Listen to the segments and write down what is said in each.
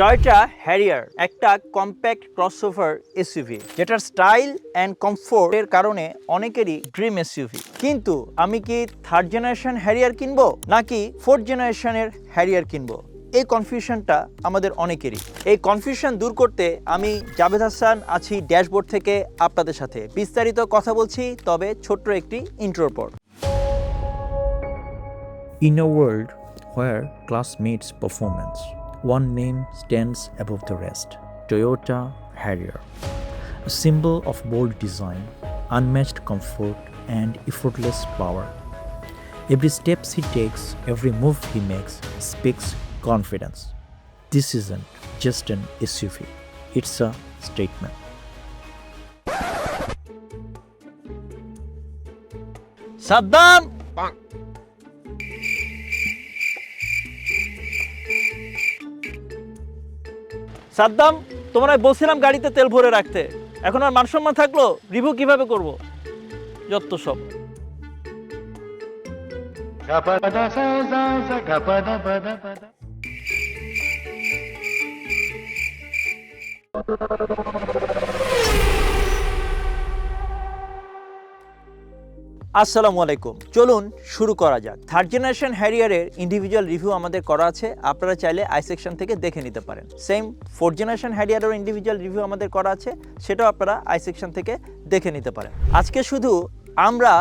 Toyota Harrier একটা compact crossover SUV যেটার style and কমফোর্টের কারণে অনেকেরই ড্রিম এসইউভি। কিন্তু আমি কি থার্ড জেনারেশন হ্যারিয়ার কিনবো নাকি ফোর্থ জেনারেশনের হ্যারিয়ার কিনবো? এই কনফিউশনটা আমাদের অনেকেরই। এই কনফিউশন দূর করতে আমি জাভেদ হাসান আছি ড্যাশবোর্ড থেকে আপনাদের সাথে। বিস্তারিত কথা বলছি তবে ছোট্ট একটি ইন্ট্রোর পর। A world where class meets performance, One name stands above the rest Toyota Harrier. A symbol of bold design, unmatched comfort, and effortless power. Every step he takes, every move he makes, speaks confidence. This isn't just an SUV, it's a statement. Saddam! Saddam, তোমরা বলছিলাম গাড়িতে তেল ভরে রাখতে। এখন আর মানসম্মান থাকল? Review কীভাবে করব? যত সব। Thank sa আসসালামু আলাইকুম। চলুন শুরু করা যাক। থার্ড জেনারেশন হ্যারিয়ারের ইন্ডিভিজুয়াল রিভিউ আমাদের করা আছে। আপনারা চাইলে আই সেকশন থেকে দেখে নিতে পারেন। সেম ফোর্থ জেনারেশন হ্যারিয়ারের ইন্ডিভিজুয়াল রিভিউ আমাদের করা আছে। সেটাও আপনারা আই সেকশন থেকে দেখে নিতে পারেন। আজকে শুধু আমরা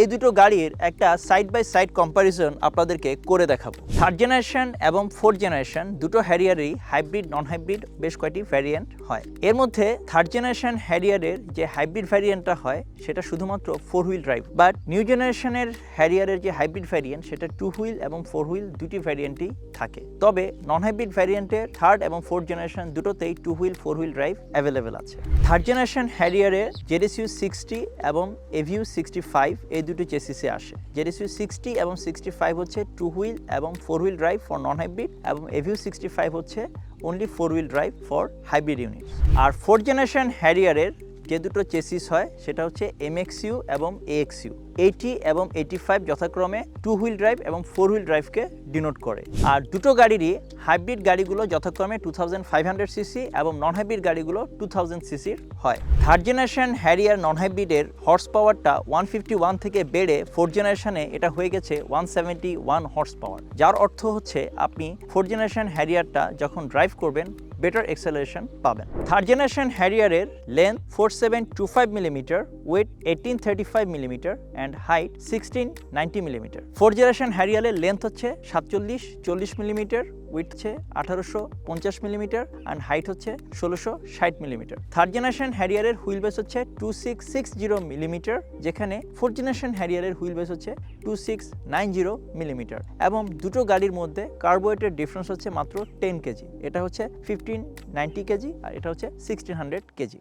এই দুটো গাড়ির একটা সাইড বাই সাইড কম্প্যারিজন আপনাদেরকে করে দেখাবো। থার্ড জেনারেশন এবং ফোর্থ জেনারেশন দুটো হ্যারিয়ারেই হাইব্রিড নন হাইব্রিড বেশ কয়েকটি ভ্যারিয়েন্ট হয়। এর মধ্যে থার্ড জেনারেশন হ্যারিয়ারের যে হাইব্রিড ভ্যারিয়েন্টটা হয়, সেটা শুধুমাত্র four wheel drive but new জেনারেশনের হ্যারিয়ারের যে হাইব্রিড ভ্যারিয়েন্ট সেটা টু হুইল এবং ফোর হুইল দুটি ভ্যারিয়েন্টই থাকে। তবে নন হাইব্রিড ভ্যারিয়েন্টের থার্ড এবং ফোর্থ জেনারেশন দুটোতেই two wheel four wheel drive available আছে। থার্ড জেনারেশন হ্যারিয়ারের জেডিসিউ সিক্সটি এবং এভিউ সিক্সটি ফাইভ এই দুটো চেসিসে আসে। জেডিসিউ সিক্সটি এবং সিক্সটি ফাইভ হচ্ছে টু হুইল এবং four wheel drive for non hybrid এবং এভিউ সিক্সটি ফাইভ হচ্ছে only four wheel drive for hybrid unit R fourth generation হ্যারিয়ারের যে দুটো চেসিস হয়, সেটা হচ্ছে এমএক্সইউ এবং এএক্সইউ এইটি এবং এইটি ফাইভ যথাক্রমে টু হুইল ড্রাইভ এবং ফোর হুইল ড্রাইভকে ডিনোট করে। আর দুটো গাড়িরই হাইব্রিড গাড়িগুলো যথাক্রমে two thousand five hundred CC এবং নন হাইব্রিড গাড়িগুলো টু থাউজেন্ড সিসির হয়। থার্ড জেনারেশন হ্যারিয়ার নন হাইব্রিডের হর্স পাওয়ারটা ওয়ান ফিফটি ওয়ান থেকে বেড়ে ফোর্থ জেনারেশনে এটা হয়ে গেছে one seventy one horse power যার অর্থ হচ্ছে আপনি ফোর্থ জেনারেশন হ্যারিয়ারটা যখন ড্রাইভ করবেন বেটার এক্সেলারেশন পাবেন। Third generation হ্যারিয়ারের length four seven two five millimetre, width eighteen thirty five millimetre, and height sixteen ninety millimetre. Fourth generation হ্যারিয়ারের length হচ্ছে সাতচল্লিশ, চল্লিশ মিলিমিটার উইথ হচ্ছে আঠারোশো পঞ্চাশ মিলিমিটার অ্যান্ড হাইট হচ্ছে ষোলোশো ষাট মিলিমিটার থার্ড জেনারেশন হ্যারিয়ারের হুইল বেস হচ্ছে two six six zero millimetre যেখানে ফোর্থ জেনারেশন হ্যারিয়ারের হুইল বেস হচ্ছে two six nine zero millimetre এবং দুটো গাড়ির মধ্যে কার্বোয়েটের ডিফারেন্স হচ্ছে মাত্র টেন কেজি। এটা হচ্ছে ফিফটিন নাইনটি কেজি আর এটা হচ্ছে সিক্সটিন হান্ড্রেড কেজি।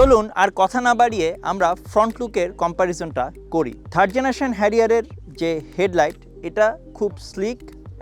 চলুন আর কথা না বাড়িয়ে আমরা ফ্রন্ট লুকের কম্প্যারিজনটা করি। থার্ড জেনারেশন হ্যারিয়ারের যে হেডলাইট এটা খুব স্লিক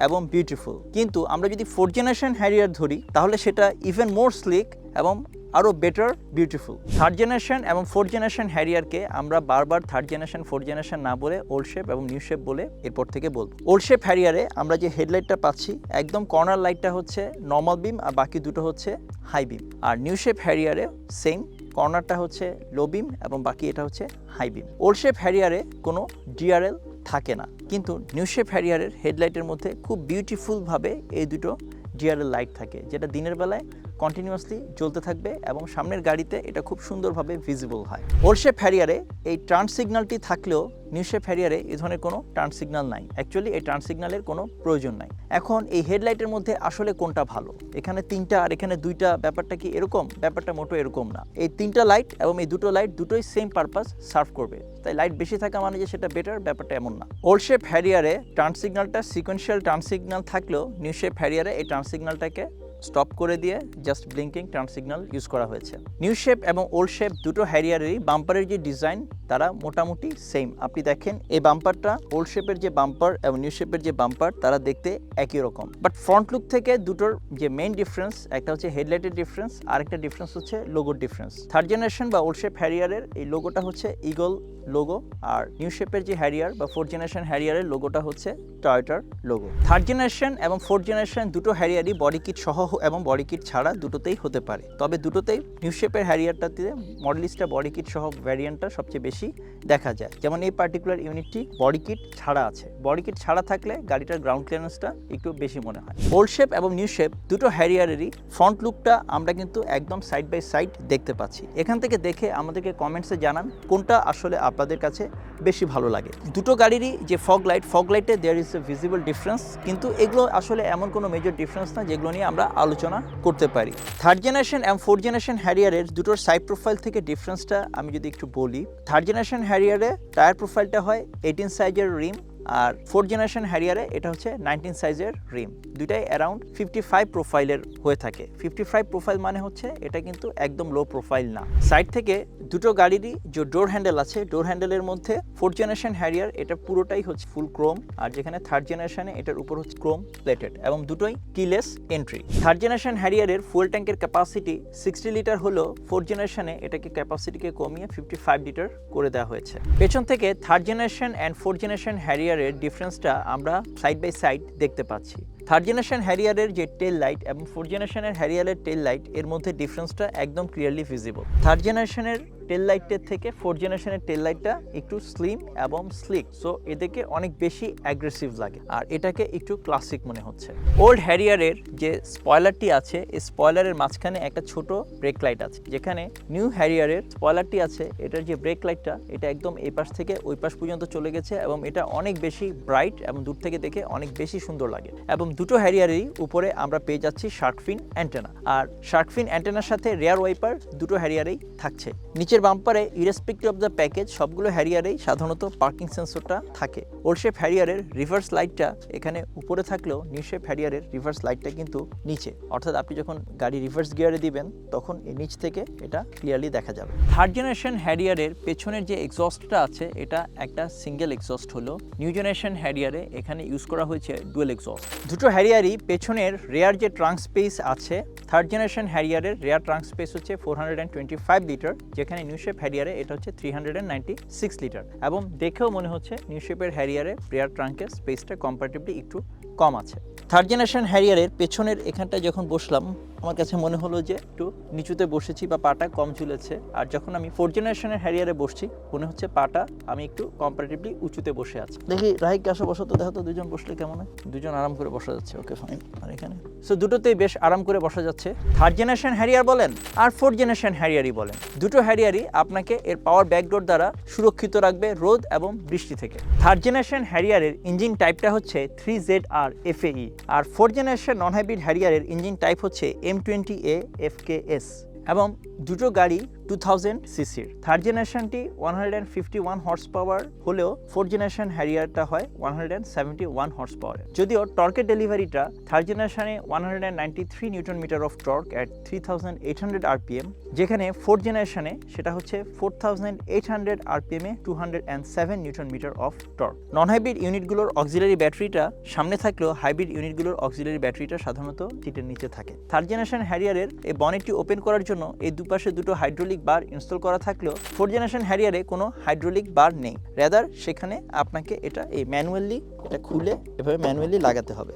এবং বিউটিফুল কিন্তু আমরা যদি ফোর্থ জেনারেশন হ্যারিয়ার ধরি, তাহলে সেটা ইভেন মোর স্লিক এবং আরও বেটার বিউটিফুল থার্ড জেনারেশন এবং ফোর্থ জেনারেশন হ্যারিয়ারকে আমরা বারবার থার্ড জেনারেশন ফোর্থ জেনারেশন না বলে ওল্ড শেপ এবং নিউ শেপ বলে এরপর থেকে বলব। ওল্ড শেপ হ্যারিয়ারে আমরা যে হেডলাইটটা পাচ্ছি, একদম কর্নার লাইটটা হচ্ছে নর্মাল বিম আর বাকি দুটো হচ্ছে হাই বিম আর নিউ শেপ হ্যারিয়ারে সেম কর্নারটা হচ্ছে লো বিম এবং বাকি এটা হচ্ছে হাই বিম ওল্ড শেপ হ্যারিয়ারে কোনো ডিআরএল থাকে না, কিন্তু নিউ শেপ হ্যারিয়ারের হেডলাইটের মধ্যে খুব বিউটিফুলভাবে এই দুটো ডিআরএল লাইট থাকে, যেটা দিনের বেলায় কন্টিনিউয়াসলি জ্বলতে থাকবে এবং সামনের গাড়িতে এটা খুব সুন্দরভাবে ভিজিবল হয়। ওল্ড ফ্যারিয়ারে এই টার্ন সিগন্যালটি থাকলেও নিউশে ফ্যারিয়ারে এই ধরনের কোনো টার্ন সিগন্যাল নাই। অ্যাকচুয়ালি এই টার্ন সিগন্যালের কোনো প্রয়োজন নাই। এখন এই হেডলাইটের মধ্যে আসলে কোনটা ভালো? এখানে তিনটা আর এখানে দুইটা ব্যাপারটা কি এরকম? ব্যাপারটা মোটো এরকম না। এই তিনটা লাইট এবং এই দুটো লাইট দুটোই সেম পারপাস সার্ভ করবে। তাই লাইট বেশি থাকা মানে যে সেটা বেটার ব্যাপারটা এমন না। ওল্ড শেপ হ্যারিয়ারে টার্ন সিগন্যালটা সিকোয়েন্সিয়াল টার্ন সিগন্যাল থাকলেও নিউ শেপ হ্যারিয়ারে এই টার্ন সিগন্যালটাকে স্টপ করে দিয়ে just blinking turn signal use করা হয়েছে। নিউ শেপ এবং ওল্ড শেপ দুটো হ্যারিয়ারেরই বাম্পারের যে ডিজাইন তারা মোটামুটি সেম আপনি দেখেন, এই বাম্পারটা ওল্ড শেপের যে বাম্পার এবং নিউ শেপের যে বাম্পার তারা দেখতে একই রকম। বাট ফ্রন্ট লুক থেকে দুটোর যে মেইন ডিফারেন্স একটা হচ্ছে হেডলাইটের ডিফারেন্স আর একটা ডিফারেন্স হচ্ছে লোগোর ডিফারেন্স থার্ড জেনারেশন বা ওল্ড শেপ হ্যারিয়ারের এই লোগোটা হচ্ছে ইগল লোগো আর নিউ শেপের যে হ্যারিয়ার বা ফোর্থ জেনারেশন হ্যারিয়ারের লোগোটা হচ্ছে টয়োটার লোগো থার্ড জেনারেশন এবং ফোর্থ জেনারেশন দুটো হ্যারিয়ারই বডি কিট সহ এবং বডি কিট ছাড়া দুটোতেই হতে পারে। তবে দুটোতেই নিউ শেপের হ্যারিয়ারটাতে মডেলিস্টটা বডি কিট সহ ভ্যারিয়েন্টটা সবচেয়ে বেশি দেখা যায়। যেমন এই পার্টিকুলার ইউনিটটি বডি কিট ছাড়া আছে। বডি কিট ছাড়া থাকলে গাড়িটার গ্রাউন্ড ক্লিয়ারেন্সটা একটু বেশি মনে হয়। ওল্ড শেপ এবং নিউ শেপ দুটো হ্যারিয়ারেরই ফ্রন্ট লুকটা আমরা কিন্তু একদম সাইড বাই সাইড দেখতে পাচ্ছি। এখান থেকে দেখে আমাদেরকে কমেন্টসে জানান কোনটা আসলে আপনাদের কাছে বেশি ভালো লাগে। দুটো গাড়িরই যে ফগ লাইট ফগ লাইটে there is a visible difference কিন্তু এগুলো আসলে এমন কোনো মেজর ডিফারেন্স না যেগুলো নিয়ে আমরা আলোচনা করতে পারি। থার্ড জেনারেশন এবং ফোর্থ জেনারেশন হ্যারিয়ারের দুটোর সাইড প্রোফাইল থেকে ডিফারেন্সটা আমি যদি একটু বলি। থার্ড জেনারেশন হ্যারিয়ারে টায়ার প্রোফাইলটা হয় এইটিন সাইজের রিম আর ফোর্থ জেনারেশন হ্যারিয়ারে এটা হচ্ছে নাইনটিন সাইজের রিম দুইটাই অ্যারাউন্ড ফিফটি ফাইভ প্রোফাইলের হয়ে থাকে। ফিফটি ফাইভ প্রোফাইল মানে হচ্ছে এটা কিন্তু একদম লো প্রোফাইল না। সাইড থেকে দুটো গাড়িরই যে ডোর হ্যান্ডেল আছে ডোর হ্যান্ডেলের মধ্যে ফোর্থ জেনারেশন হ্যারিয়ার এটা পুরোটাই হচ্ছে ফুল ক্রোম আর যেখানে থার্ড জেনারেশনে এটার উপর হচ্ছে ক্রোম প্লেটেড এবং দুটোই কিলেস এন্ট্রি থার্ড জেনারেশন হ্যারিয়ারের ফুয়েল ট্যাঙ্কের ক্যাপাসিটি সিক্সটি লিটার হলেও ফোর্থ জেনারেশনে এটাকে ক্যাপাসিটিকে কমিয়ে ফিফটি ফাইভ লিটার করে দেওয়া হয়েছে। পেছন থেকে third generation and fourth generation হ্যারিয়ারের ডিফারেন্সটা আমরা সাইড বাই সাইড দেখতে পাচ্ছি। থার্ড জেনারেশন হ্যারিয়ারের যে টেল লাইট এবং ফোর্থ জেনারেশনের হ্যারিয়ারের টেল লাইটের মধ্যে ডিফারেন্সটা একদম ক্লিয়ারলি ভিজিবল থার্ড জেনারেশনের টেল লাইটের থেকে ফোর্থ জেনারেশনের টেল লাইটটা একটু স্লিম এবং স্লিক সো এদেরকে অনেক বেশি অ্যাগ্রেসিভ লাগে। আর এটাকে একটু ক্লাসিক মনে হচ্ছে। ওল্ড হ্যারিয়ারের যে স্পয়লারটি আছে, এই স্পয়লারের মাঝখানে একটা ছোট ব্রেক লাইট আছে, যেখানে নিউ হ্যারিয়ারের স্পয়লারটি আছে, এটার যে ব্রেক লাইটটা এটা একদম এই পাশ থেকে ওই পাশ পর্যন্ত চলে গেছে এবং এটা অনেক বেশি ব্রাইট এবং দূর থেকে দেখে অনেক বেশি সুন্দর লাগে। এবং দুটো হ্যারিয়ারেরই উপরে আমরা পেয়ে যাচ্ছি শার্কফিন অ্যান্টেনা। আর শার্কফিন অ্যান্টেনার সাথে রেয়ার ওয়াইপার দুটো হ্যারিয়ারেই থাকছে। নিচের বাম্পারে ইরেসপেক্টিভ অফ দ্য প্যাকেজ সবগুলো হ্যারিয়ারেই সাধারণত পার্কিং সেন্সরটা থাকে। ওল্ডশেপ হ্যারিয়ারের রিভার্স লাইটটা এখানে উপরে থাকলেও নিউশেপ হ্যারিয়ারের রিভার্স লাইটটা কিন্তু নিচে। অর্থাৎ আপনি যখন গাড়ি রিভার্স গিয়ারে দিবেন, তখন এই নিচ থেকে এটা ক্লিয়ারলি দেখা যাবে। থার্ড জেনারেশন হ্যারিয়ারের পেছনের যে এক্সস্টটা আছে, এটা একটা সিঙ্গেল এক্সস্ট হলো। নিউ জেনারেশন হ্যারিয়ারে এখানে ইউজ করা হয়েছে ডুয়েল এক্সস্ট। দুটো হ্যারিয়ারই, পেছনের রেয়ার যে ট্রাঙ্ক স্পেস আছে থার্ড জেনারেশন হ্যারিয়ারের রেয়ার ট্রাঙ্ক স্পেস হচ্ছে four hundred and twenty five litre যেখানে নিউশেপ হ্যারিয়ারে এটা হচ্ছে three hundred and ninety six litre এবং দেখেও মনে হচ্ছে নিউশেপের হ্যারিয়ারে রেয়ার ট্রাঙ্কের স্পেসটা কম্পারেটিভলি একটু কম আছে। থার্ড জেনারেশন হ্যারিয়ারের পেছনের এখানটায় যখন বসলাম আমার কাছে মনে হলো যে একটু নিচুতে বসেছি বা পাটা কম ঝুলেছে। আর যখন আমি ফোর্থ জেনারেশনের হ্যারিয়ারে বসছি, মনে হচ্ছে পাটা আমি একটু কম্পারেটিভলি উঁচুতে বসে আছি। দেখি রাহিক আসো বসো তো দেখো তো দুজন বসলে কেমন হয়? দুজন আরাম করে বসা যাচ্ছে, ওকে ফাইন আর এখানে? সো দুটোতেই বেশ আরাম করে বসা যাচ্ছে। থার্ড জেনারেশন হ্যারিয়ার বলেন, আর ফোর্থ জেনারেশন হ্যারিয়ারই বলেন। দুটো হ্যারিয়ারই আপনাকে এর পাওয়ার ব্যাকডোর দ্বারা সুরক্ষিত রাখবে রোদ এবং বৃষ্টি থেকে। থার্ড জেনারেশন হ্যারিয়ারের ইঞ্জিন টাইপটা হচ্ছে থ্রি জেড আর এফএই আর ফোর্থ জেনারেশন নন হাইব্রিড হ্যারিয়ারের ইঞ্জিন টাইপ হচ্ছে M twenty A F K S এবং দুটো গাড়ি টু থাউজেন্ড সিসির third জেনারেশনটি one hundred and fifty one horsepower হলেও ফোর্থ জেনারেশন হ্যারিয়ারটা হয় one hundred and seventy one horsepower যদিও টর্কের ডেলিভারিটা থার্ড জেনারেশনে one hundred and ninety three newton metre of torque at three thousand eight hundred RPM যেখানে fourth জেনারেশনে সেটা হচ্ছে four thousand eight hundred আরপিএমে two hundred and seven newton metre of torque non hybrid ইউনিটগুলোর auxiliary ব্যাটারিটা সামনে থাকলেও hybrid ইউনিটগুলোর auxiliary ব্যাটারিটা সাধারণত সিটের নিচে থাকে। থার্ড জেনারেশন হ্যারিয়ারের এই বনেটটি ওপেন করার জন্য এই দুপাশে দুটো হাইড্রোলিক বার ইনস্টল করা থাকলেও ফোর জেনারেশন হ্যারিয়ারে কোনো হাইড্রোলিক বার নেই। রেদার সেখানে আপনাকে এটা এই ম্যানুয়ালি এটা খুলে এভাবে ম্যানুয়ালি লাগাতে হবে।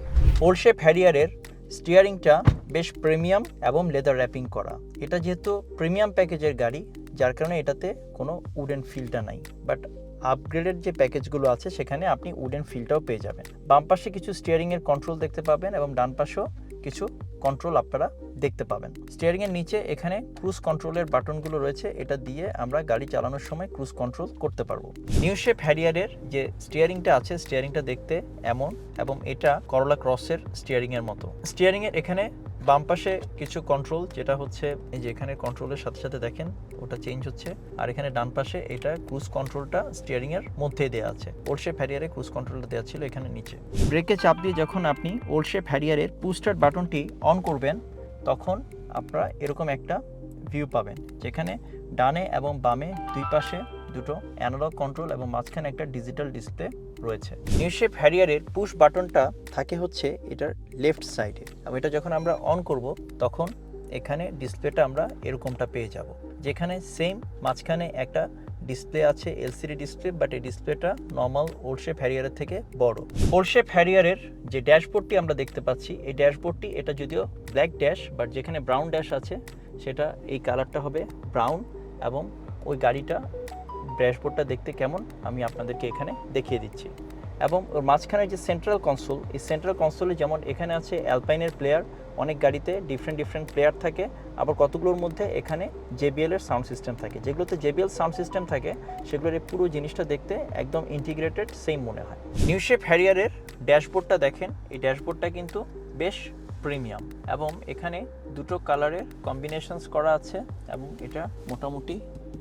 ওল্ডশেপ হ্যারিয়ারের স্টিয়ারিংটা বেশ প্রিমিয়াম এবং লেদার র্যাপিং করা। এটা যেহেতু প্রিমিয়াম প্যাকেজের গাড়ি, যার কারণে এটাতে কোনো উডেন ফিলটা নাই। বাট আপগ্রেডেড যে প্যাকেজগুলো আছে, সেখানে আপনি উডেন ফিলটাও পেয়ে যাবেন। বাম পাশে কিছু স্টিয়ারিংয়ের কন্ট্রোল দেখতে পাবেন এবং ডান পাশেও কিছু কন্ট্রোল আপনারা দেখতে পাবেন। স্টিয়ারিং এর নিচে এখানে ক্রুজ কন্ট্রোলের বাটনগুলো রয়েছে, এটা দিয়ে আমরা গাড়ি চালানোর সময় ক্রুজ কন্ট্রোল করতে পারব। নিউ শেপ হ্যারিয়ারের যে স্টিয়ারিংটা আছে স্টিয়ারিংটা দেখতে এমন এবং এটা করলা ক্রসের স্টিয়ারিং এর মতো। স্টিয়ারিং এর এখানে বাম পাশে কিছু কন্ট্রোল যেটা হচ্ছে এই যে এখানে কন্ট্রোলের সাথে সাথে দেখেন, ওটা চেঞ্জ হচ্ছে। আর এখানে ডান পাশে এটা ক্রুজ কন্ট্রোলটা স্টিয়ারিং এর মধ্যে দেওয়া আছে। ওল্ডশেপ হ্যারিয়ারে ক্রুজ কন্ট্রোলটা দেওয়া ছিল এখানে নিচে। ব্রেকে চাপ দিয়ে যখন আপনি ওল্ডশেপ হ্যারিয়ারের পুস্টার বাটনটি অন করবেন, তখন আপনারা এরকম একটা ভিউ পাবেন, যেখানে ডানে এবং বামে দুই পাশে দুটো অ্যানালগ কন্ট্রোল এবং মাঝখানে একটা ডিজিটাল ডিসপ্লে রয়েছে। নিউশেপ হ্যারিয়ারের পুশ বাটনটা থাকে হচ্ছে এটার লেফট সাইডে এবং এটা যখন আমরা অন করব, তখন এখানে ডিসপ্লেটা আমরা এরকমটা পেয়ে যাব। যেখানে সেম মাঝখানে একটা ডিসপ্লে আছে এলসিডি ডিসপ্লে বাট এই ডিসপ্লেটা নর্মাল ওল্ডশেপ হ্যারিয়ারের থেকে বড়। ওল্ডশেপ হ্যারিয়ারের যে ড্যাশবোর্ডটি আমরা দেখতে পাচ্ছি, এই ড্যাশবোর্ডটি এটা যদিও ব্ল্যাক ড্যাশ বাট যেখানে ব্রাউন ড্যাশ আছে, সেটা এই কালারটা হবে ব্রাউন এবং ওই গাড়িটা ড্যাশবোর্ডটা দেখতে কেমন, আমি আপনাদেরকে এখানে দেখিয়ে দিচ্ছি। এবং ওর মাঝখানে যে সেন্ট্রাল কনসোল এই সেন্ট্রাল কনসোলে যেমন এখানে আছে অ্যালপাইনের প্লেয়ার অনেক গাড়িতে ডিফারেন্ট ডিফারেন্ট প্লেয়ার থাকে, আবার কতগুলোর মধ্যে এখানে জেবিএল এর সাউন্ড সিস্টেম থাকে। যেগুলোতে জেবিএল সাউন্ড সিস্টেম থাকে, সেগুলোর এই পুরো জিনিসটা দেখতে একদম ইন্টিগ্রেটেড সেম মনে হয়। নিউশেপ হ্যারিয়ারের ড্যাশবোর্ডটা দেখেন, এই ড্যাশবোর্ডটা কিন্তু বেশ প্রিমিয়াম এবং এখানে দুটো কালারের কম্বিনেশনস করা আছে, এবং এটা মোটামুটি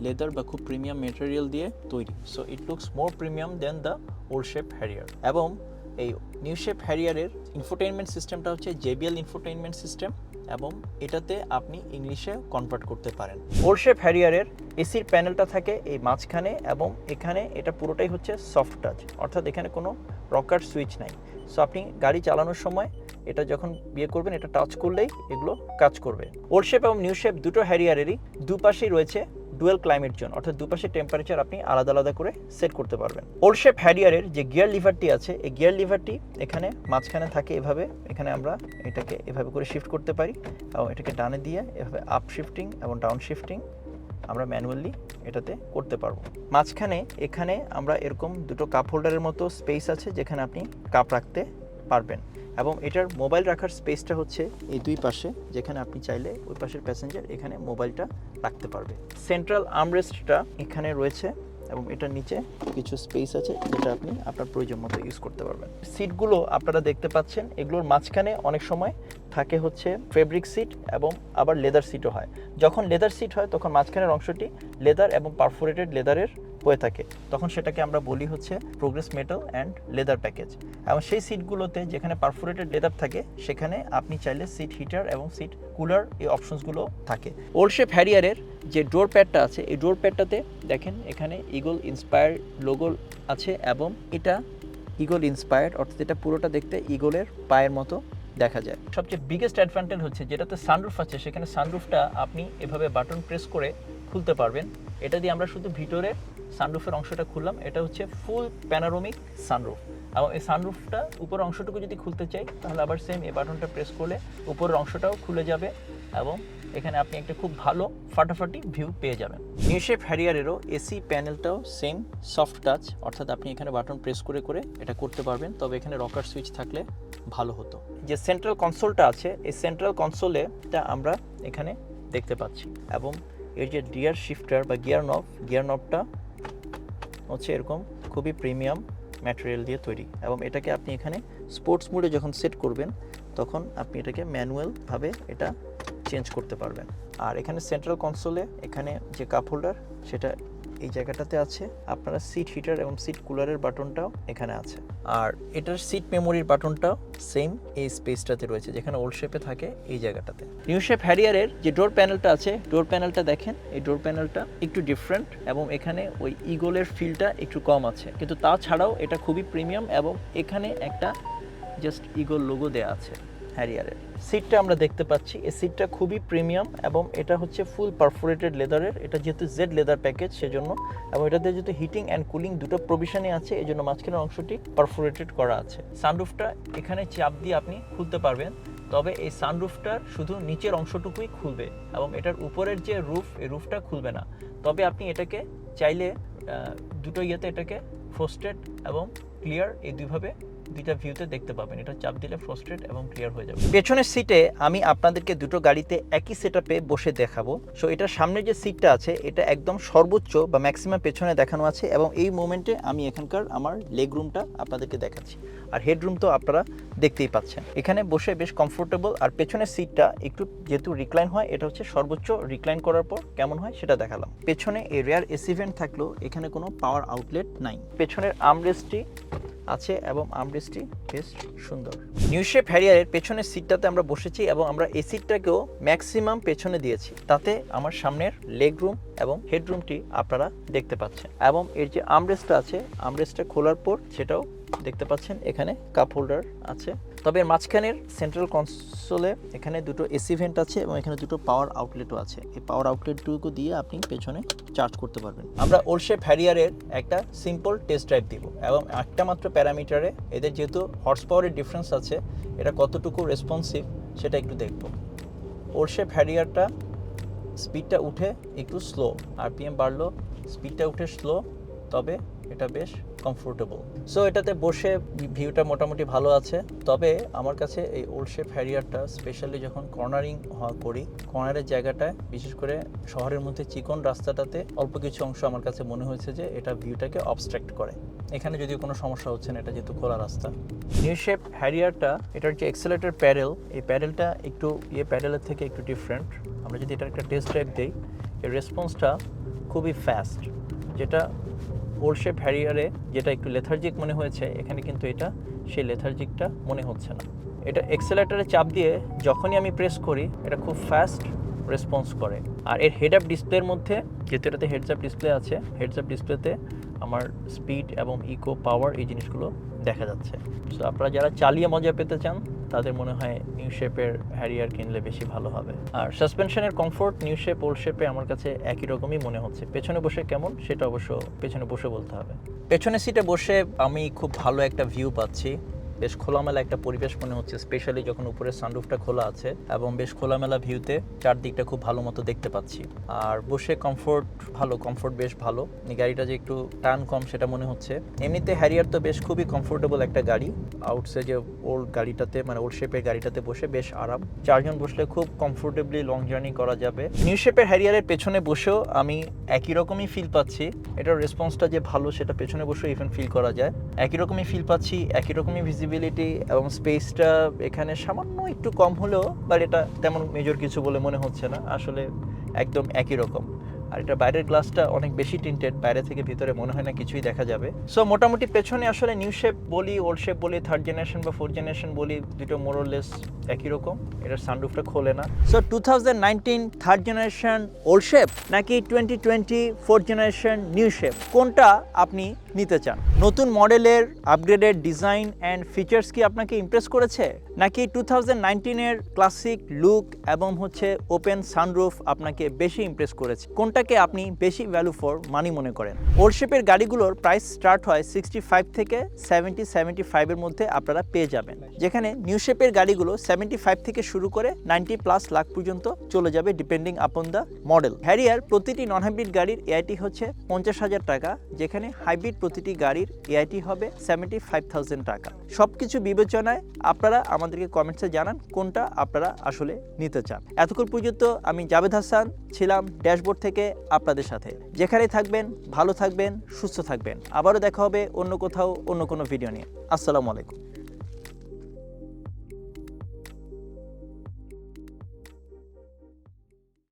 লেদার বা খুব প্রিমিয়াম মেটেরিয়াল দিয়ে তৈরি। So it looks more premium then the old shape Harrier এবং এই নিউ শেপ হ্যারিয়ারের ইনফোটেইনমেন্ট সিস্টেমটা হচ্ছে জেবিএল ইনফোটেইনমেন্ট সিস্টেম এবং এটাতে আপনি ইংলিশে কনভার্ট করতে পারেন। ওল্ড শেপ হ্যারিয়ারের এসির প্যানেলটা থাকে এই মাঝখানে এবং এখানে এটা পুরোটাই হচ্ছে সফট টাচ অর্থাৎ এখানে কোনো রকার সুইচ নাই। সো আপনি গাড়ি চালানোর সময় এটা যখন বিয়ে করবেন, এটা টাচ করলেই এগুলো কাজ করবে। ওল্ড শেপ এবং নিউ শেপ দুটো হ্যারিয়ারেরই দুপাশেই রয়েছে ডুয়েল ক্লাইমেট জোন অর্থাৎ দুপাশে টেম্পারেচার আপনি আলাদা আলাদা করে সেট করতে পারবেন। ওল্ড শেপ হ্যারিয়ারের যে গিয়ার লিভারটি আছে, এই গিয়ার লিভারটি এখানে মাঝখানে থাকে এভাবে, এখানে আমরা এটাকে এভাবে করে শিফট করতে পারি এবং এটাকে ডানে দিয়ে এভাবে আপ শিফটিং এবং ডাউন শিফটিং আমরা ম্যানুয়ালি এটাতে করতে পারব। মাঝখানে এখানে আমরা এরকম দুটো কাপ হোল্ডারের মতো স্পেস আছে যেখানে আপনি কাপ রাখতে পারবেন এবং এটার মোবাইল রাখার স্পেসটা হচ্ছে এই দুই পাশে, যেখানে আপনি চাইলে ওই পাশের প্যাসেঞ্জার এখানে মোবাইলটা রাখতে পারবে। সেন্ট্রাল আর্মরেস্টটা এখানে রয়েছে এবং এটার নিচে কিছু স্পেস আছে যেটা আপনি আপনার প্রয়োজন মতো ইউজ করতে পারবেন। সিটগুলো আপনারা দেখতে পাচ্ছেন, এগুলোর মাঝখানে অনেক সময় থাকে হচ্ছে ফেব্রিক সিট এবং আবার লেদার সিটও হয়। যখন লেদার সিট হয়, তখন মাঝখানের অংশটি লেদার এবং পারফোরেটেড লেদারের হয়ে থাকে। তখন সেটাকে আমরা বলি হচ্ছে progress metal and leather package এবং সেই সিটগুলোতে যেখানে পারফোরেটেড লেদার থাকে, সেখানে আপনি চাইলে সিট হিটার এবং সিট কুলার এই অপশনসগুলো থাকে। ওল্ড শেপ হ্যারিয়ারের যে ডোর প্যাডটা আছে, এই ডোর প্যাডটাতে দেখেন এখানে ইগল ইন্সপায়ার লোগো আছে এবং এটা ইগল ইন্সপায়ার্ড অর্থাৎ এটা পুরোটা দেখতে ইগলের পায়ের মতো দেখা যায়। সবচেয়ে বিগেস্ট অ্যাডভান্টেজ হচ্ছে যেটাতে সানরুফ আছে, সেখানে সানরুফটা আপনি এভাবে বাটন প্রেস করে খুলতে পারবেন। এটা দিয়ে আমরা শুধু ভিতরে সানরুফের অংশটা খুললাম। এটা হচ্ছে ফুল প্যানারোমিক সানরুফ এবং এই সানরুফটা উপরের অংশটুকু যদি খুলতে চাই, তাহলে আবার সেম এই বাটনটা প্রেস করলে উপরের অংশটাও খুলে যাবে এবং এখানে আপনি একটা খুব ভালো ফাটাফাটি ভিউ পেয়ে যাবেন। নিউশেপ হ্যারিয়ারেরও এসি প্যানেলটাও সেম সফট টাচ অর্থাৎ আপনি এখানে বাটন প্রেস করে করে এটা করতে পারবেন। তবে এখানে রকার সুইচ থাকলে ভালো হতো। যে সেন্ট্রাল কনসোলটা আছে, এই সেন্ট্রাল কনসোলে আমরা এখানে দেখতে পাচ্ছি। এবং এর যে ডিয়ার শিফটার বা গিয়ার নব গিয়ার নবটা হচ্ছে এরকম খুবই প্রিমিয়াম ম্যাটেরিয়াল দিয়ে তৈরি এবং এটাকে আপনি এখানে স্পোর্টস মোডে যখন সেট করবেন, তখন আপনি এটাকে ম্যানুয়ালভাবে এটা চেঞ্জ করতে পারবেন। আর এখানে সেন্ট্রাল কনসোলে এখানে যে কাপ হোল্ডার সেটা এই জায়গাটাতে আছে। আপনারা সিট হিটার এবং সিট কুলারের বাটনটাও এখানে আছে। আর এটার সিট মেমোরির বাটনটাও সেম এই স্পেসটাতে রয়েছে, যেখানে ওল্ড শেপে থাকে এই জায়গাটাতে। নিউ শেপ হ্যারিয়ারের যে ডোর প্যানেলটা আছে ডোর প্যানেলটা দেখেন, এই ডোর প্যানেলটা একটু ডিফারেন্ট এবং এখানে ওই ইগলের ফিলটা একটু কম আছে। কিন্তু তাছাড়াও এটা খুবই প্রিমিয়াম এবং এখানে একটা জাস্ট ইগল লোগো দেওয়া আছে। হ্যারিয়ারের। সিটটা আমরা দেখতে পাচ্ছি। এই সিটটা খুবই প্রিমিয়াম এবং এটা হচ্ছে ফুল পারফোরেটেড লেদারের। এটা যেহেতু জেড লেদার প্যাকেজ সেজন্য এবং এটাতে যেহেতু হিটিং অ্যান্ড কুলিং দুটো প্রভিশনই আছে এই জন্য মাঝখানের অংশটি পারফোরেটেড করা আছে। সানরুফটা এখানে চাপ দিয়ে আপনি খুলতে পারবেন, তবে এই সানরুফটার শুধু নিচের অংশটুকুই খুলবে এবং এটার উপরের যে রুফ এই রুফটা খুলবে না। তবে আপনি এটাকে চাইলে দুটো ইয়েতে এটাকে ফ্রস্টেড এবং ক্লিয়ার এই দুইভাবে দুইটা ভিউতে দেখতে পাবেন। এটা চাপ দিলে ফ্রস্টেড এবং ক্লিয়ার হয়ে যাবে। পেছনের সিটে আমি আপনাদেরকে দুটো গাড়িতে একই সেটআপে বসে দেখাবো। সো এটার সামনে যে সিটটা আছে, এটা একদম সর্বোচ্চ বা ম্যাক্সিমাম পেছনে দেখানো আছে এবং এই মোমেন্টে আমি এখানকার আমার লেগ রুমটা আপনাদেরকে দেখাচ্ছি। আর হেডরুম তো আপনারা দেখতেই পাচ্ছেন। এখানে বসে বেশ কমফোর্টেবল আর পেছনের সিটটা একটু যেহেতু রিক্লাইন হয়, এটা হচ্ছে সর্বোচ্চ রিক্লাইন করার পর কেমন হয় সেটা দেখালাম। পেছনে এই রেয়ার এসি ভেন্ট থাকলেও এখানে কোনো পাওয়ার আউটলেট নাই। পেছনের আর্মরেস্টটি আছে এবং আমরেস্টটি বেশ সুন্দর। নিউ শেপ হ্যারিয়ারের পেছনের সিটটাতে আমরা বসেছি এবং আমরা এই সিটটাকেও ম্যাক্সিমাম পেছনে দিয়েছি। তাতে আমার সামনের লেগ রুম এবং হেডরুমটি আপনারা দেখতে পাচ্ছেন। এবং এর যে আমরেস্টটা আছে আমরেস্টটা খোলার পর সেটাও দেখতে পাচ্ছেন, এখানে কাপ হোল্ডার আছে। তবে এর মাঝখানের সেন্ট্রাল কনসোলে এখানে দুটো এসি ভেন্ট আছে এবং এখানে দুটো পাওয়ার আউটলেটও আছে। এই পাওয়ার আউটলেটটুকু দিয়ে আপনি পেছনে চার্জ করতে পারবেন। আমরা ওলশেপ হ্যারিয়ারের একটা সিম্পল টেস্ট ড্রাইভ দিব এবং একটা মাত্র প্যারামিটারে এদের যেহেতু হর্স পাওয়ারের ডিফারেন্স আছে, এটা কতটুকু রেসপন্সিভ সেটা একটু দেখব। ওলশেপ হ্যারিয়ারটা স্পিডটা উঠে একটু স্লো আরপিএম বাড়লো স্পিডটা উঠে স্লো তবে এটা বেশ কমফোর্টেবল সো এটাতে বসে ভিউটা মোটামুটি ভালো আছে। তবে আমার কাছে এই ওল্ড শেপ হ্যারিয়ারটা স্পেশালি যখন কর্নারিং করি কর্নারের জায়গাটায়, বিশেষ করে শহরের মধ্যে চিকন রাস্তাটাতে, অল্প কিছু অংশ আমার কাছে মনে হয়েছে যে এটা ভিউটাকে অবস্ট্রাক্ট করে। এখানে যদিও কোনো সমস্যা হচ্ছে না, এটা যেহেতু খোলা রাস্তা। নিউ শেপ হ্যারিয়ারটা এটার যে এক্সেলেটার প্যাডেল, এই প্যাডেলটা একটু ইয়ে প্যাডেলের থেকে একটু ডিফারেন্ট আমরা যদি এটার একটা টেস্ট ড্রাইভ দিই এর রেসপন্সটা খুবই ফাস্ট যেটা ওল্ড শেপ হ্যারিয়ারে যেটা একটু লেথার্জিক মনে হয়েছে, এখানে কিন্তু এটা, সেই লেথার্জিকটা মনে হচ্ছে না। এটা এক্সেলেটারে চাপ দিয়ে যখনই আমি প্রেস করি, এটা খুব ফাস্ট রেসপন্স করে। আর এর হেড আপ ডিসপ্লের মধ্যে, যেহেতু এটাতে হেডস আপ ডিসপ্লে আছে হেডস আপ ডিসপ্লেতে আমার স্পিড এবং ইকো পাওয়ার এই জিনিসগুলো দেখা যাচ্ছে। সো আপনারা যারা চালিয়ে মজা পেতে চান তাদের মনে হয় নিউ শেপের হ্যারিয়ার কিনলে বেশি ভালো হবে। আর সাসপেনশনের কমফোর্ট নিউ শেপ ওল্ড শেপে আমার কাছে একই রকমই মনে হচ্ছে। পেছনে বসে কেমন সেটা অবশ্য পেছনে বসে বলতে হবে। পেছনে সিটে বসে আমি খুব ভালো একটা ভিউ পাচ্ছি। বেশ খোলামেলা একটা পরিবেশ মনে হচ্ছে স্পেশালি যখন উপরে সানরুফটা খোলা আছে এবং বেশ খোলামেলা ভিউতে চারদিকটা খুব ভালো মতো দেখতে পাচ্ছি। আর বসে কমফোর্ট ভালো কমফোর্ট বেশ ভালো। গাড়িটা যে একটু টান কম সেটা মনে হচ্ছে। এমনিতে হ্যারিয়ার তো বেশ খুবই কমফোর্টেবল একটা গাড়ি। আউটসে যে ওল্ড গাড়িটাতে মানে ওল্ড শেপের গাড়িটাতে বসে বেশ আরাম। চারজন বসলে খুব কমফোর্টেবলি লং জার্নি করা যাবে। নিউ শেপের হ্যারিয়ারের পেছনে বসেও আমি একই রকমই ফিল পাচ্ছি। এটার রেসপন্সটা যে ভালো, সেটা পেছনে বসেও ইভেন ফিল করা যায়। একই রকমই ফিল পাচ্ছি, একই রকমই ভিজিবিলিটি এবং স্পেসটা এখানে সামান্য একটু কম হলেও বাট এটা তেমন মেজর কিছু বলে মনে হচ্ছে না। আসলে একদম একই রকম। আর এটা বাইরের গ্লাসটা অনেক বেশি টিন্টেড বাইরে থেকে ভিতরে মনে হয় না কিছুই দেখা যাবে। সো মোটামুটি পেছনে আসলে নিউ শেপ বলি ওল্ড শেপ বলি থার্ড জেনারেশন বা ফোর্থ জেনারেশন বলি, দুটো মোরলেস একই রকম। এটার সানরুফটা খোলে না। So two thousand third generation old shape নাকি twenty twenty fourth generation new shape কোনটা আপনি নিতে চান। নতুন মডেলের আপগ্রেডেড ডিজাইন অ্যান্ড ফিচার্স কি আপনাকে ইমপ্রেস করেছে? নাকি টু থাউজেন্ড নাইনটিনের ক্লাসিক লুক এবং হচ্ছে ওপেন সানরুফ আপনাকে বেশি ইমপ্রেস করেছে? কোনটাকে আপনি বেশি ভ্যালু ফর মানি মনে করেন? ওল্ড শেপের গাড়িগুলোর প্রাইস স্টার্ট হয় সিক্সটি ফাইভ থেকে সেভেন্টি সেভেন্টি ফাইভের মধ্যে আপনারা পেয়ে যাবেন। যেখানে নিউ শেপের গাড়িগুলো সেভেন্টি ফাইভ থেকে শুরু করে নাইনটি প্লাস লাখ পর্যন্ত চলে যাবে depending upon the model Harrier প্রতিটি নন হাইব্রিড গাড়ির এআইটি হচ্ছে পঞ্চাশ হাজার টাকা, যেখানে হাইব্রিড প্রতিটি গাড়ির এআইটি হবে সেভেন্টি ফাইভ থাউজেন্ড টাকা। সব কিছু বিবেচনায় আপনারা আমাদেরকে কমেন্টসে জানান কোনটা আপনারা আসলে নিতে চান। এতক্ষণ পর্যন্ত আমি জাভেদ হাসান ছিলাম ড্যাশবোর্ড থেকে আপনাদের সাথে। যেখানে থাকবেন, ভালো থাকবেন, সুস্থ থাকবেন। আবারও দেখা হবে অন্য কোথাও, অন্য কোনো ভিডিও নিয়ে। আসসালামু আলাইকুম।